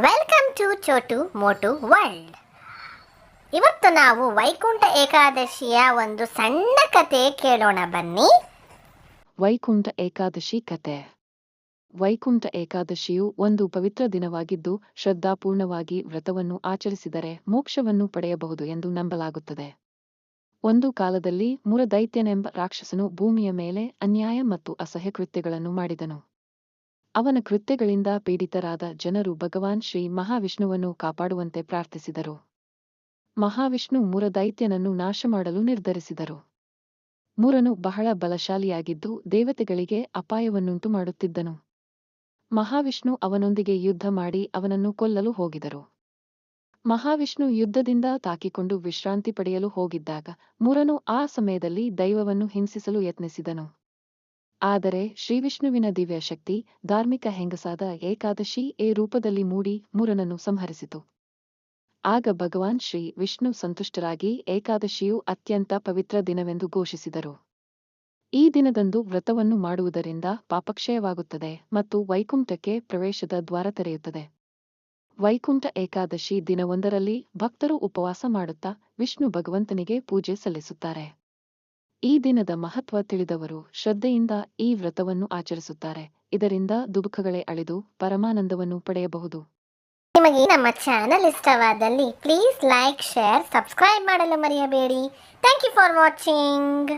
Welcome to Chotu Motu world ಇವತ್ತು ನಾವು ವೈಕುಂಠ ಏಕಾದಶಿಯ ಒಂದು ಸಣ್ಣ ಕತೆ ಕೇಳೋಣ ಬನ್ನಿ. ವೈಕುಂಠ ಏಕಾದಶಿ ಕತೆ. ವೈಕುಂಠ ಏಕಾದಶಿಯು ಒಂದು ಪವಿತ್ರ ದಿನವಾಗಿದ್ದು ಶ್ರದ್ಧಾಪೂರ್ಣವಾಗಿ ವ್ರತವನ್ನು ಆಚರಿಸಿದರೆ ಮೋಕ್ಷವನ್ನು ಪಡೆಯಬಹುದು ಎಂದು ನಂಬಲಾಗುತ್ತದೆ. ಒಂದು ಕಾಲದಲ್ಲಿ ಮುರದೈತ್ಯನೆಂಬ ರಾಕ್ಷಸನು ಭೂಮಿಯ ಮೇಲೆ ಅನ್ಯಾಯ ಮತ್ತು ಅಸಹ್ಯ ಕೃತ್ಯಗಳನ್ನು ಮಾಡಿದನು. ಅವನ ಕೃತ್ಯಗಳಿಂದ ಪೀಡಿತರಾದ ಜನರು ಭಗವಾನ್ ಶ್ರೀ ಮಹಾವಿಷ್ಣುವನ್ನು ಕಾಪಾಡುವಂತೆ ಪ್ರಾರ್ಥಿಸಿದರು. ಮಹಾವಿಷ್ಣು ಮುರದೈತ್ಯನನ್ನು ನಾಶ ಮಾಡಲು ನಿರ್ಧರಿಸಿದರು. ಮೂರನು ಬಹಳ ಬಲಶಾಲಿಯಾಗಿದ್ದು ದೇವತೆಗಳಿಗೆ ಅಪಾಯವನ್ನುಂಟು ಮಾಡುತ್ತಿದ್ದನು. ಮಹಾವಿಷ್ಣು ಅವನೊಂದಿಗೆ ಯುದ್ಧ ಮಾಡಿ ಅವನನ್ನು ಕೊಲ್ಲಲು ಹೋಗಿದರು. ಮಹಾವಿಷ್ಣು ಯುದ್ಧದಿಂದ ತಾಕಿಕೊಂಡು ವಿಶ್ರಾಂತಿ ಪಡೆಯಲು ಹೋಗಿದ್ದಾಗ ಮೂರನು ಆ ಸಮಯದಲ್ಲಿ ದೈವವನ್ನು ಹಿಂಸಿಸಲು ಯತ್ನಿಸಿದನು. ಆದರೆ ಶ್ರೀವಿಷ್ಣುವಿನ ದಿವ್ಯ ಶಕ್ತಿ ಧಾರ್ಮಿಕ ಹೆಂಗಸಾದ ಏಕಾದಶಿ ಎ ರೂಪದಲ್ಲಿ ಮೂಡಿ ಮೂರನನ್ನು ಸಂಹರಿಸಿತು. ಆಗ ಭಗವಾನ್ ಶ್ರೀ ವಿಷ್ಣು ಸಂತುಷ್ಟರಾಗಿ ಏಕಾದಶಿಯು ಅತ್ಯಂತ ಪವಿತ್ರ ದಿನವೆಂದು ಘೋಷಿಸಿದರು. ಈ ದಿನದಂದು ವ್ರತವನ್ನು ಮಾಡುವುದರಿಂದ ಪಾಪಕ್ಷಯವಾಗುತ್ತದೆ ಮತ್ತು ವೈಕುಂಠಕ್ಕೆ ಪ್ರವೇಶದ ದ್ವಾರ ತೆರೆಯುತ್ತದೆ. ವೈಕುಂಠ ಏಕಾದಶಿ ದಿನವೊಂದರಲ್ಲಿ ಭಕ್ತರು ಉಪವಾಸ ಮಾಡುತ್ತಾ ವಿಷ್ಣು ಭಗವಂತನಿಗೆ ಪೂಜೆ ಸಲ್ಲಿಸುತ್ತಾರೆ. ಈ ದಿನದ ಮಹತ್ವ ತಿಳಿದವರು ಶ್ರದ್ಧೆಯಿಂದ ಈ ವ್ರತವನ್ನು ಆಚರಿಸುತ್ತಾರೆ. ಇದರಿಂದ ದುಃಖಗಳೇ ಅಳೆದು ಪರಮಾನಂದವನ್ನು ಪಡೆಯಬಹುದು. ನಿಮಗೆ ನಮ್ಮ ಚಾನಲ್ ಇಷ್ಟವಾದಲ್ಲಿ ಪ್ಲೀಸ್ ಲೈಕ್ ಶೇರ್ ಸಬ್ಸ್ಕ್ರೈಬ್ ಮಾಡಲು ಮರೆಯಬೇಡಿ. Thank you for watching